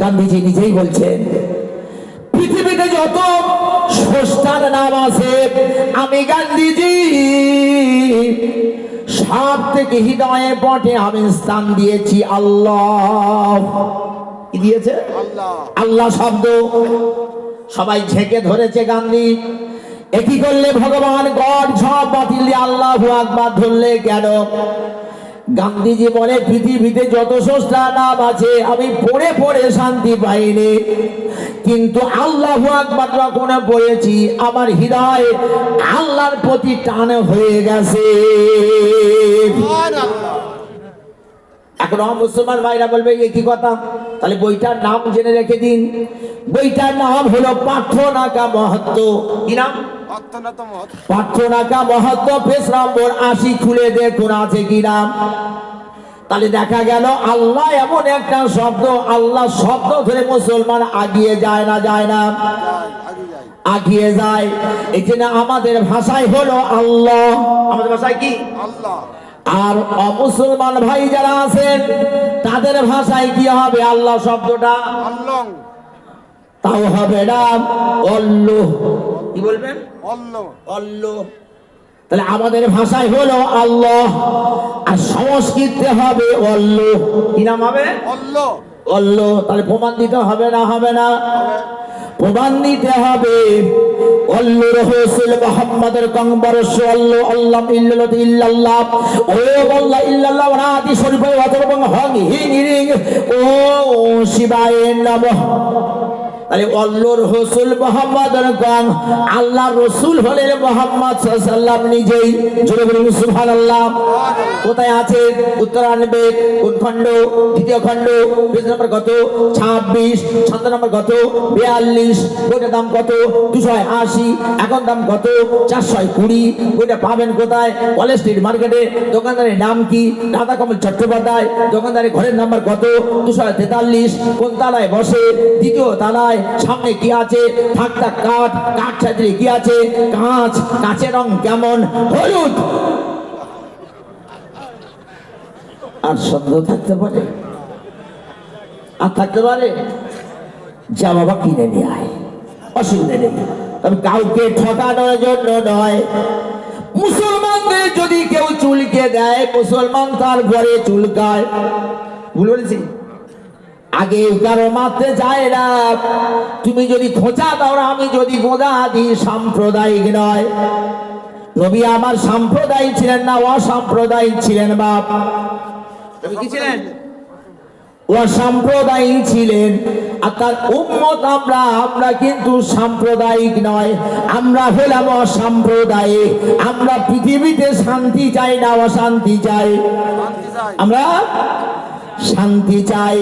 গান্ধীজি নিজেই বলছেন পৃথিবীতে যত স্রষ্টার নাম আছে আমি গান্ধীজি। সব থেকে হৃদয়ে পটে আমি স্থান দিয়েছি আল্লাহ। কি দিয়েছে? আল্লাহ। আল্লাহ শব্দ। সবাই ঝেঁকে ধরেছে গান্ধী। একই করলে ভগবান? গড সব বাতিল দিয়ে আল্লাহ আকবার ধরলে কেন? গান্ধীজি বলে, পৃথিবীতে যত সস্তা নাম আছে, আমি পড়ে পড়ে শান্তি পাইনি। কিন্তু আল্লাহ আকবার যখন পড়েছি, আমার হৃদয় আল্লাহর প্রতি টান হয়ে গেছে। এখন মুসলমান ভাইরা বলবে এ কি কথা? তাহলে বইটার নাম জেনে রেখে দিন। বইটার নাম হলো পাঠ্যনাকা মহত্ব। কি নাম? পাঠ্যনাকা মহত্ব। পেশ নম্বর আশি খুলে দেখুন আছে কি নাম। তাহলে দেখা গেল আল্লাহ এমন একটা শব্দ আল্লাহ শব্দ ধরে মুসলমান আগিয়ে যায় না যায় না। আগিয়ে যায়। এই আমাদের ভাষায় হলো আল্লাহ। আমাদের ভাষায় কি? আল্লাহ। আর অমুসলমান ভাই যারা আছেন তাদের ভাষায় কি হবে? আল্লাহ শব্দটা? তাও হবে না অল্ল। কি বলবেন? অল্ল। অল্ল। তাহলে আমাদের ভাষায় হলো আল্লাহ আর সংস্কৃতে হবে অল্ল। কি নাম হবে? অল্ল। অল্ল। তাহলে প্রমাণ দিতে হবে না হবে না? প্রমাণ দিতে হবে। অল্লু রহসুল মোহাম্মদের কংবরস্য অল্ল আল্লাহ ইল্লাল্লাহ ইল্লাল্লাহ। ও আল্লাহ, ইল্লাল্লাহ রাতি শরীফ শিবায় নমঃ। তাহলে অল্লুর রসুল মোহাম্মদের গং আল্লাহ রসুল হলেন মোহাম্মদ সাল্লাম নিজেই। বলুন, সুবহানাল্লাহ। কোথায় আছে? উত্তরানবে কোন খণ্ড? দ্বিতীয় খণ্ড? নম্বর কত? ছাব্বিশ। ছন্দ নম্বর কত? বিয়াল্লিশ। বইটার দাম কত? দুশো আশি। এখন দাম কত? চারশো কুড়ি। বইটা পাবেন কোথায়? কলেজ স্ট্রিট মার্কেটে। দোকানদারের নাম কি? রাধা কমল চট্টোপাধ্যায়। দোকানদারের ঘরের নাম্বার কত? দুশো তেতাল্লিশ। কোন তালায় বসে? দ্বিতীয় তালায় সামনে কি আছে থাকতা কাঠ কাঠ ছাত্রী কি আছে কাঁচ, কাঁচের রং কেমন? হলুদ। আর শব্দ থাকতে পারে? আর থাকতে পারে? যা বাবা কিনে নিয়ে আয়, অসুবিধা নেই। তবে কাউকে ঠকানোর জন্য নয়। মুসলমানদের যদি কেউ চুলকে দেয়, মুসলমান তারপরে চুলকায়। ভুল বলেছি? আগে কারও মারতে যায় না। তুমি যদি খোঁচা দাও আমি যদি গোদা দিই সাম্প্রদায়িক নয়। নবী আমার সাম্প্রদায়িক ছিলেন না অসাম্প্রদায়িক ছিলেন বাপ। নবী কি ছিলেন? অসাম্প্রদায়িক ছিলেন। আর তার উম্মত আমরা আমরা কিন্তু সাম্প্রদায়িক নয়। আমরা হলাম অসাম্প্রদায়িক। আমরা পৃথিবীতে শান্তি চাই না অশান্তি চাই। আমরা শান্তি চাই।